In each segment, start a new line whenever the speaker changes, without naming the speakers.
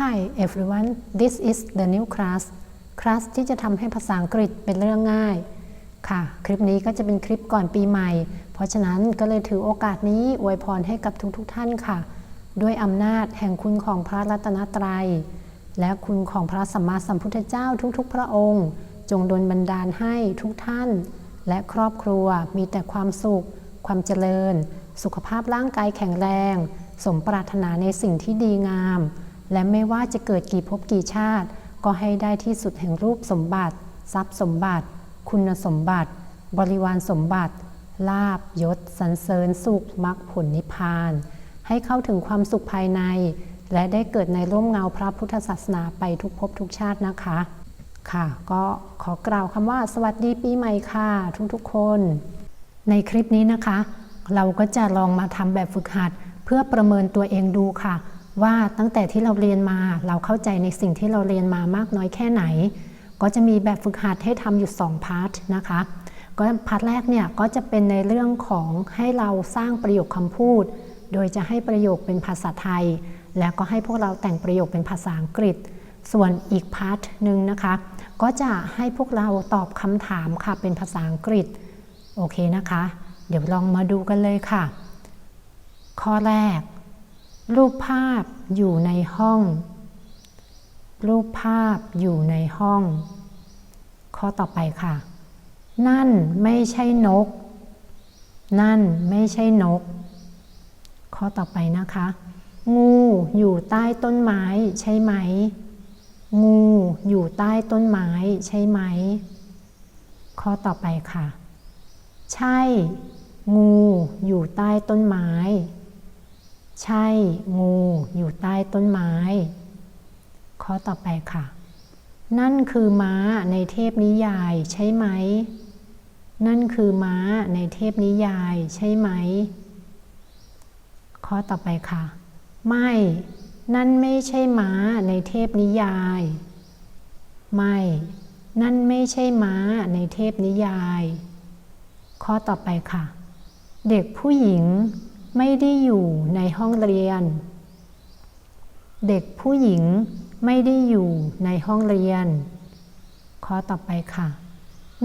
Hi everyone this is the new class คลาสที่จะทำให้ภาษาอังกฤษเป็นเรื่องง่าย ค่ะ คลิปนี้ก็จะเป็นคลิปก่อนปีใหม่ เพราะฉะนั้นก็เลยถือโอกาสนี้อวยพรให้กับทุกๆทท่านค่ะ ด้วยอำนาจแห่งคุณของพระรัตนตรัย และคุณของพระสัมมาสัมพุทธเจ้าทุกๆ พระองค์ จงดลบันดาลให้ทุกท่าน และครอบครัวมีแต่ความสุข ความเจริญ สุขภาพร่างกายแข็งแรง สมปรารถนาในสิ่งที่ดีงาม และไม่ว่าจะเกิดกี่ภพกี่ชาติ ก็ให้ได้ที่สุดแห่งรูปสมบัติ ทรัพย์สมบัติ คุณสมบัติ บริวารสมบัติ ลาบยศสรรเสริญสุขมรรคผลนิพพาน ให้เข้าถึงความสุขภายใน และได้เกิดในร่มเงาพระพุทธศาสนาไปทุกภพทุกชาตินะคะ ค่ะ ก็ขอกล่าวคำว่า สวัสดีปีใหม่ค่ะ ทุกๆคน ในคลิปนี้นะคะ เราก็จะลองมาทำแบบฝึกหัด เพื่อประเมินตัวเองดูค่ะ ว่าตั้งแต่ที่เราเรียนมาเราเข้าใจในสิ่งที่เราเรียนมามากน้อยแค่ไหน ก็จะมีแบบฝึกหัดให้ทำอยู่2พาร์ทนะคะก็พาร์ทแรกเนี่ยก็จะเป็นในเรื่องของให้เราสร้างประโยคคำพูด โดยจะให้ประโยคเป็นภาษาไทย แล้วก็ให้พวกเราแต่งประโยคเป็นภาษาอังกฤษ ส่วนอีกพาร์ทหนึ่งนะคะ ก็จะให้พวกเราตอบคำถามค่ะเป็นภาษาอังกฤษโอเคนะคะ เดี๋ยวลองมาดูกันเลยค่ะ ข้อแรก รูปภาพอยู่ในห้อง รูปภาพอยู่ในห้อง ข้อต่อไปค่ะ นั่นไม่ใช่นก นั่นไม่ใช่นก ข้อต่อไปนะคะ งูอยู่ใต้ต้นไม้ใช่ไหม งูอยู่ใต้ต้นไม้ใช่ไหม ข้อต่อไปค่ะ ใช่ งูอยู่ใต้ต้นไม้ ใช่ งูอยู่ใต้ต้นไม้ ข้อต่อไปค่ะ นั่นคือม้าในเทพนิยายใช่ไหม นั่นคือม้าในเทพนิยายใช่ไหม ข้อต่อไปค่ะ ไม่ นั่นไม่ใช่ม้าในเทพนิยาย ไม่ นั่นไม่ใช่ม้าในเทพนิยาย ข้อต่อไปค่ะ เด็กผู้หญิง ไม่ได้อยู่ในห้องเรียน เด็กผู้หญิงไม่ได้อยู่ในห้องเรียน ข้อต่อไปค่ะ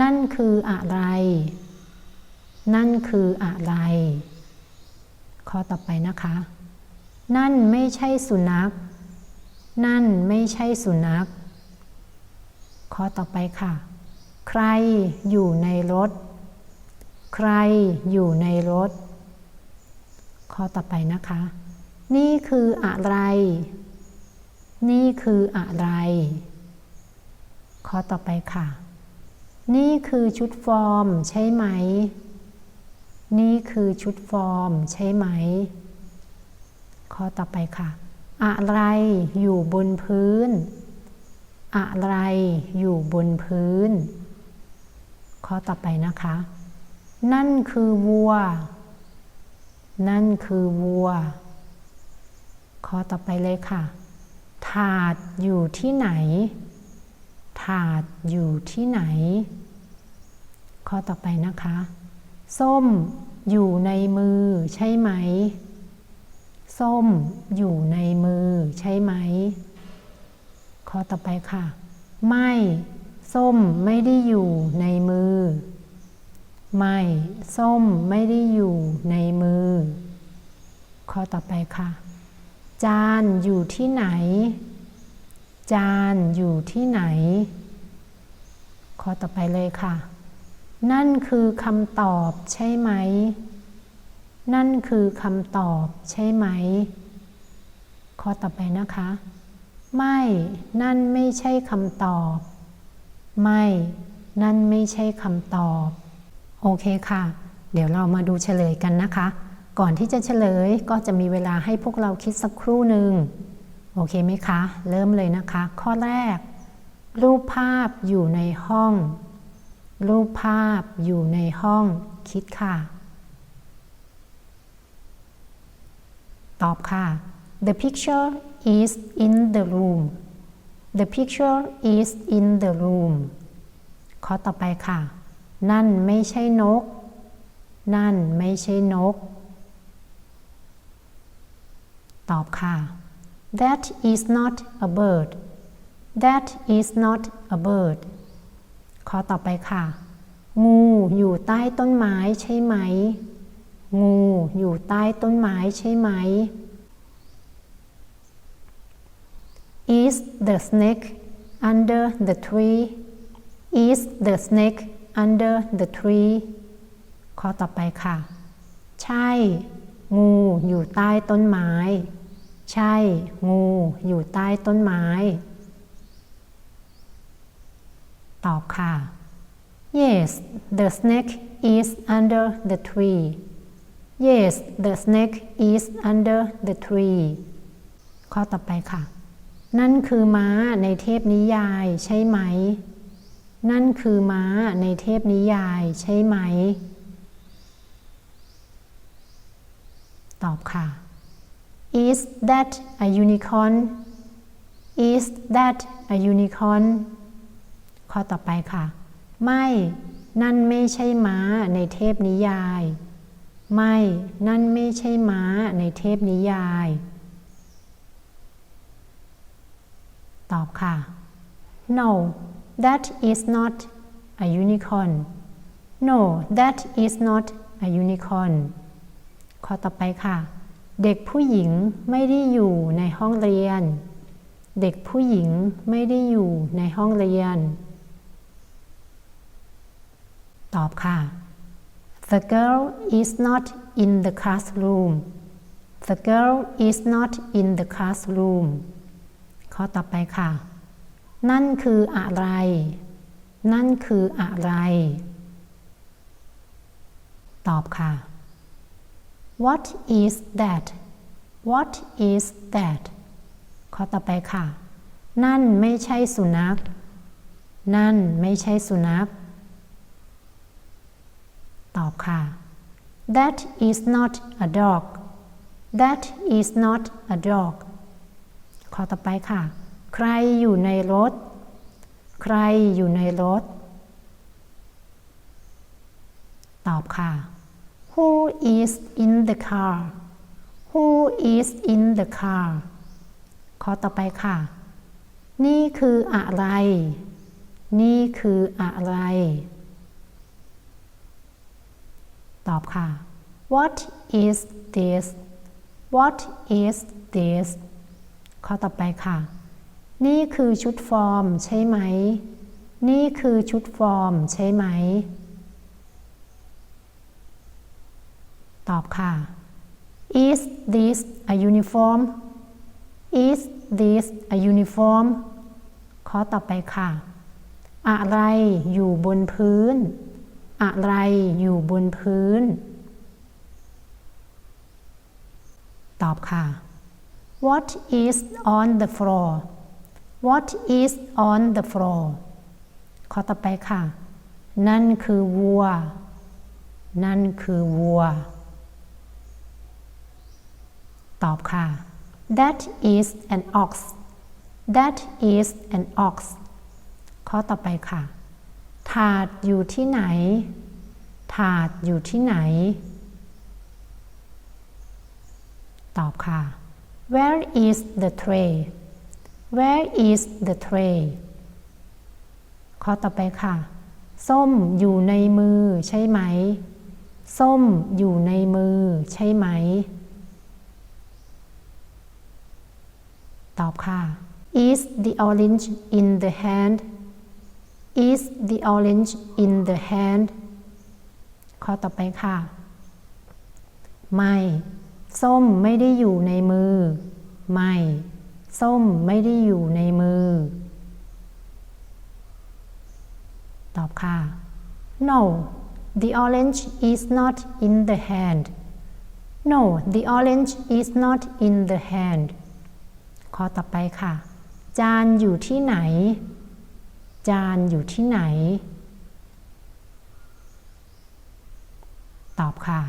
นั่นคืออะไร นั่นคืออะไร ข้อต่อไปนะคะ นั่นไม่ใช่สุนัข นั่นไม่ใช่สุนัข ข้อต่อไปค่ะ ใครอยู่ในรถ ใครอยู่ในรถ ข้อต่อไปนะคะ นี่คืออะไร นี่คืออะไร ข้อต่อไปค่ะ นี่คือชุดฟอร์มใช่ไหม นี่คือชุดฟอร์มใช่ไหม ข้อต่อไปค่ะ อะไรอยู่บนพื้น อะไรอยู่บนพื้น ข้อต่อไปนะคะ นั่นคือวัว นั่นคือวัว ข้อต่อไปเลยค่ะ ถาดอยู่ที่ไหน ถาดอยู่ที่ไหน ข้อต่อไปนะคะ ส้มอยู่ในมือใช่ไหม ส้มอยู่ในมือใช่ไหม ข้อต่อไปค่ะ ไม่ ส้มไม่ได้อยู่ในมือ ไม่ ส้มไม่ได้อยู่ในมือ ข้อต่อไปค่ะ จานอยู่ที่ไหน จานอยู่ที่ไหน ข้อต่อไปเลยค่ะ นั่นคือคำตอบใช่ไหม นั่นคือคำตอบใช่ไหม ข้อต่อไปนะคะ ไม่ นั่นไม่ใช่คำตอบ ไม่ นั่นไม่ใช่คำตอบ โอเคค่ะ เดี๋ยวเรามาดูเฉลยกันนะคะ ก่อนที่จะเฉลยก็จะมีเวลาให้พวกเราคิดสักครู่หนึ่งโอเคไหมคะ เริ่มเลยนะคะ ข้อแรก รูปภาพอยู่ในห้อง รูปภาพอยู่ในห้อง คิดค่ะ ตอบค่ะ The picture is in the room The picture is in the room ข้อต่อไปค่ะ นั่นไม่ใช่นก นั่นไม่ใช่นก ตอบค่ะ That is not a bird That is not a bird ข้อต่อไปค่ะ งูอยู่ใต้ต้นไม้ใช่ไหม งูอยู่ใต้ต้นไม้ใช่ไหม Is the snake under the tree Is the snake under the tree ข้อต่อไปค่ะ ใช่ งูอยู่ใต้ต้นไม้ ใช่ งูอยู่ใต้ต้นไม้ ตอบค่ะ Yes the snake is under the tree Yes the snake is under the tree ข้อต่อไปค่ะ นั่นคือม้าในเทพนิยายใช่ไหม นั่นคือม้าในเทพนิยายใช่ไหม ตอบค่ะ Is that a unicorn Is that a unicorn ข้อต่อไปค่ะ ไม่ นั่นไม่ใช่ม้าในเทพนิยาย ไม่ นั่นไม่ใช่ม้าในเทพนิยาย ตอบค่ะ No that is not a unicorn No that is not a unicorn ข้อต่อไปค่ะ เด็กผู้หญิงไม่ได้อยู่ในห้องเรียน เด็กผู้หญิงไม่ได้อยู่ในห้องเรียน ตอบค่ะ The girl is not in the classroom The girl is not in the classroom ข้อต่อไปค่ะ นั่นคืออะไร นั่นคืออะไร ตอบค่ะ What is that What is that ข้อต่อไปค่ะ นั่นไม่ใช่สุนัข นั่นไม่ใช่สุนัข ตอบค่ะ That is not a dog That is not a dog ข้อต่อไปค่ะ ใครอยู่ในรถ ใครอยู่ในรถ ตอบค่ะ Who is in the car Who is in the car ข้อต่อไปค่ะ นี่คืออะไร นี่คืออะไร ตอบค่ะ What is this What is this ข้อต่อไปค่ะ นี่คือชุดฟอร์มใช่ไหม นี่คือชุดฟอร์มใช่ไหม ตอบค่ะ Is this a uniform Is this a uniform ข้อต่อไปค่ะ อะไรอยู่บนพื้น อะไรอยู่บนพื้น ตอบค่ะ What is on the floor What is on the floor ข้อต่อไปค่ะ นั่นคือวัว นั่นคือวัว ตอบค่ะ That is an ox That is an ox ข้อต่อไปค่ะ ถาดอยู่ที่ไหน ถาดอยู่ที่ไหน ตอบค่ะ Where is the tray Where is the tray ข้อต่อไปค่ะ ส้มอยู่ในมือใช่ไหม ส้มอยู่ในมือใช่ไหม ตอบค่ะ Is the orange in the hand Is the orange in the hand ข้อต่อไปค่ะ ไม่ ส้มไม่ได้อยู่ในมือ ไม่ ส้มไม่ได้อยู่ในมือ ตอบค่ะ No the orange is not in the hand No the orange is not in the hand ข้อต่อไปค่ะ จานอยู่ที่ไหน จานอยู่ที่ไหน ตอบค่ะ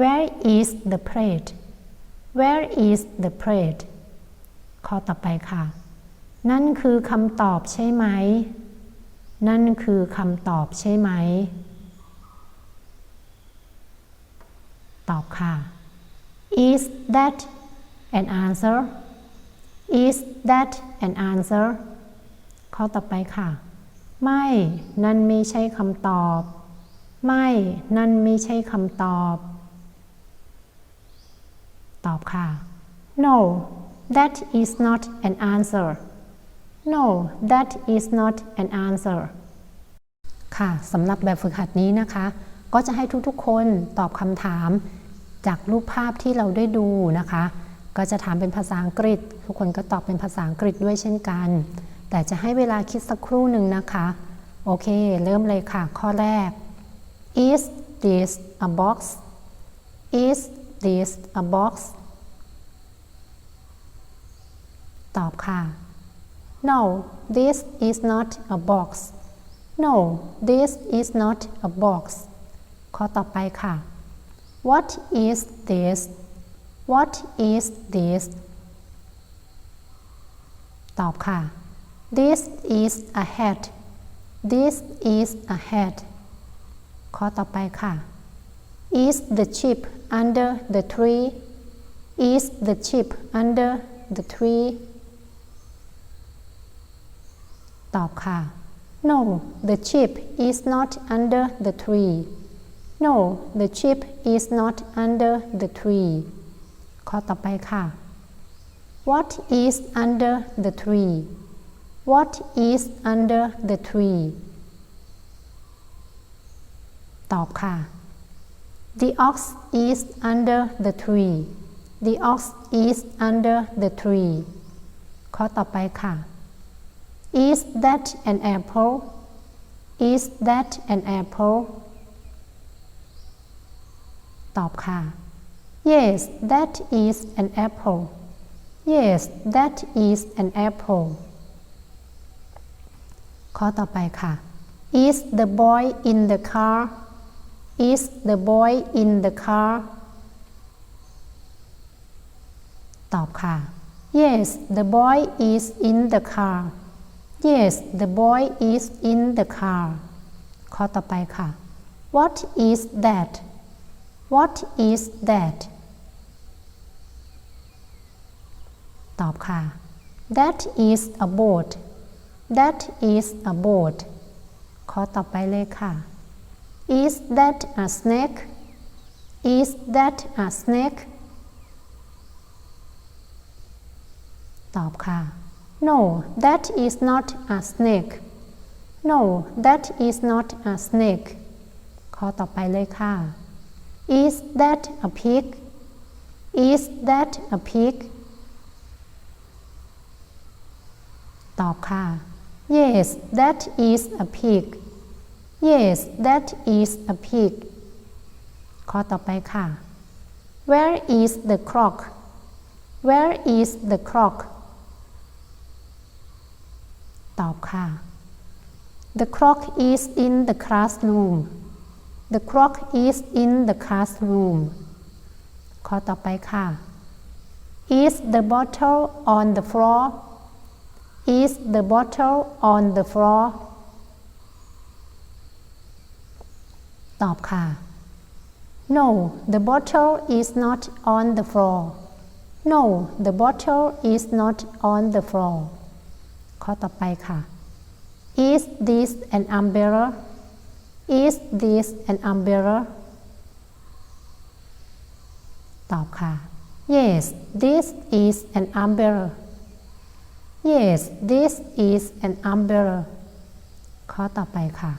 Where is the plate Where is the plate ข้อต่อไปค่ะ นั่นคือคำตอบใช่ไหม นั่นคือคำตอบใช่ไหม ตอบค่ะ Is that an answer is that an answer ข้อต่อไปค่ะ ไม่ นั่นไม่ใช่คำตอบ ไม่ นั่นไม่ใช่คำตอบ ตอบค่ะ no that is not an answer no that is not an answer ค่ะสำหรับแบบฝึกหัดนี้นะคะ ก็จะให้ทุกๆคนตอบคำถาม จากรูปภาพที่เราได้ดูนะคะ ก็จะถามเป็นภาษาอังกฤษ ทุกคนก็ตอบเป็นภาษาอังกฤษด้วยเช่นกัน แต่จะให้เวลาคิดสักครู่หนึ่งนะคะ โอเค เริ่มเลยค่ะ ข้อแรก is this a box is this a box ตอบค่ะ no this is not a box no this is not a box ข้อต่อไปค่ะ what is this what is this ตอบค่ะ this is a hat this is a hat ข้อต่อไปค่ะ is the chip under the tree is the chip under the tree ตอบค่ะ no the chip is not under the tree no the chip is not under the tree ข้อต่อไปค่ะ what is under the tree what is under the tree ตอบค่ะ the ox is under the tree the ox is under the tree ข้อต่อไปค่ะ is that an apple is that an apple ตอบค่ะ yes that is an apple yes that is an apple ข้อต่อไปค่ะ is the boy in the car is the boy in the car ตอบค่ะ yes the boy is in the car yes the boy is in the car ข้อต่อไปค่ะ what is that what is that ตอบค่ะ that is a boat that is a boat ข้อต่อไปเลยค่ะ is that a snake is that a snake ตอบค่ะ no that is not a snake no that is not a snake ข้อต่อไปเลยค่ะ is that a pig is that a pig ตอบค่ะ yes that is a pig yes that is a pig ข้อต่อไปค่ะ where is the clock where is the clock ตอบค่ะ the clock is in the classroom the clock is in the classroom ข้อต่อไปค่ะ is the bottle on the floor is the bottle on the floor ตอบค่ะ no the bottle is not on the floor no the bottle is not on the floor ข้อต่อไปค่ะ is this an umbrella is this an umbrella ตอบค่ะ yes this is an umbrella yes this is an umbrella ข้อต่อไปค่ะ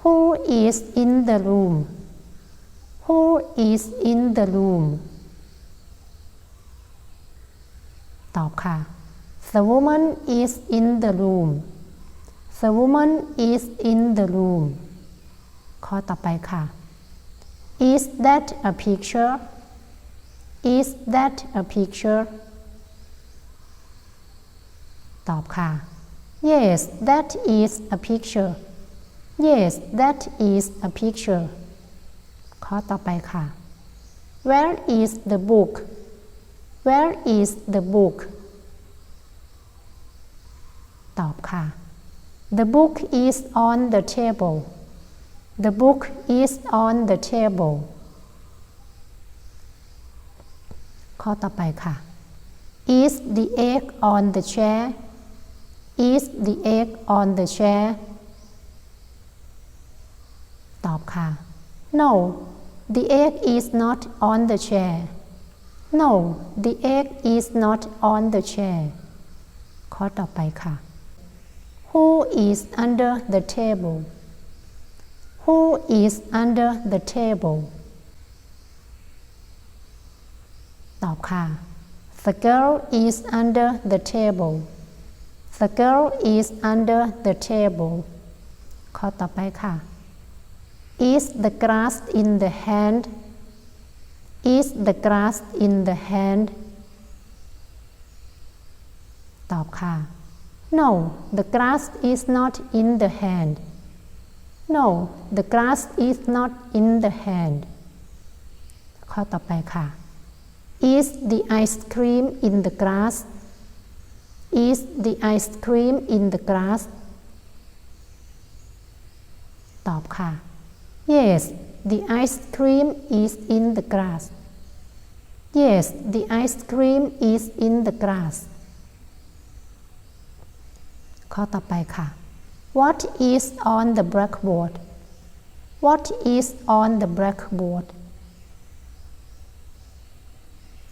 who is in the room who is in the room ตอบค่ะ the woman is in the room the woman is in the room ข้อต่อไปค่ะ is that a picture is that a picture ตอบค่ะ yes that is a picture yes that is a picture ข้อต่อไปค่ะ where is the book where is the book ตอบค่ะ the book is on the table the book is on the table ข้อต่อไปค่ะ Is the egg on the chair Is the egg on the chair ตอบค่ะ No the egg is not on the chair No the egg is not on the chair ข้อต่อไปค่ะ Who is under the table Who is under the table ตอบค่ะ The girl is under the table The girl is under the table ข้อต่อไปค่ะ Is the grass in the hand Is the grass in the hand ตอบค่ะ No the grass is not in the hand No the grass is not in the hand ข้อต่อไปค่ะ Is the ice cream in the grass Is the ice cream in the grass ตอบค่ะ Yes the ice cream is in the grass Yes the ice cream is in the grass ข้อต่อไปค่ะ What is on the blackboard What is on the blackboard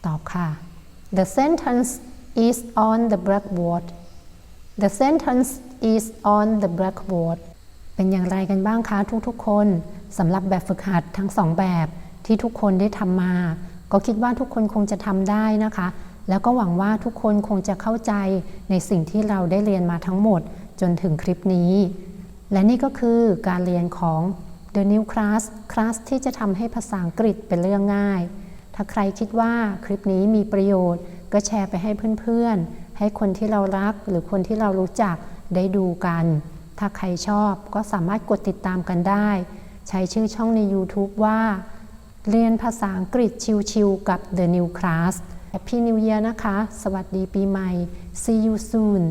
ตอบค่ะ The sentence is on the blackboard The sentence is on the blackboard เป็นอย่างไรกันบ้างคะทุกๆ คนสำหรับแบบฝึกหัดทั้งสองแบบที่ทุกคนได้ทำมา ก็คิดว่าทุกคนคงจะทำได้นะคะ แล้วก็หวังว่าทุกคนคงจะเข้าใจในสิ่งที่เราได้เรียนมาทั้งหมดจนถึงคลิปนี้ และนี่ก็คือการเรียนของ The New Class คลาสที่จะทำให้ภาษาอังกฤษเป็นเรื่องง่าย ถ้าใครคิดว่าคลิปนี้มีประโยชน์ ก็แชร์ไปให้เพื่อนๆ ให้คนที่เรารักหรือคนที่เรารู้จักได้ดูกัน ถ้าใครชอบก็สามารถกดติดตามกันได้ ใช้ชื่อช่องใน YouTube ว่า เรียนภาษาอังกฤษชิวๆกับ The New Class Happy New Year นะคะ สวัสดีปีใหม่ See you soon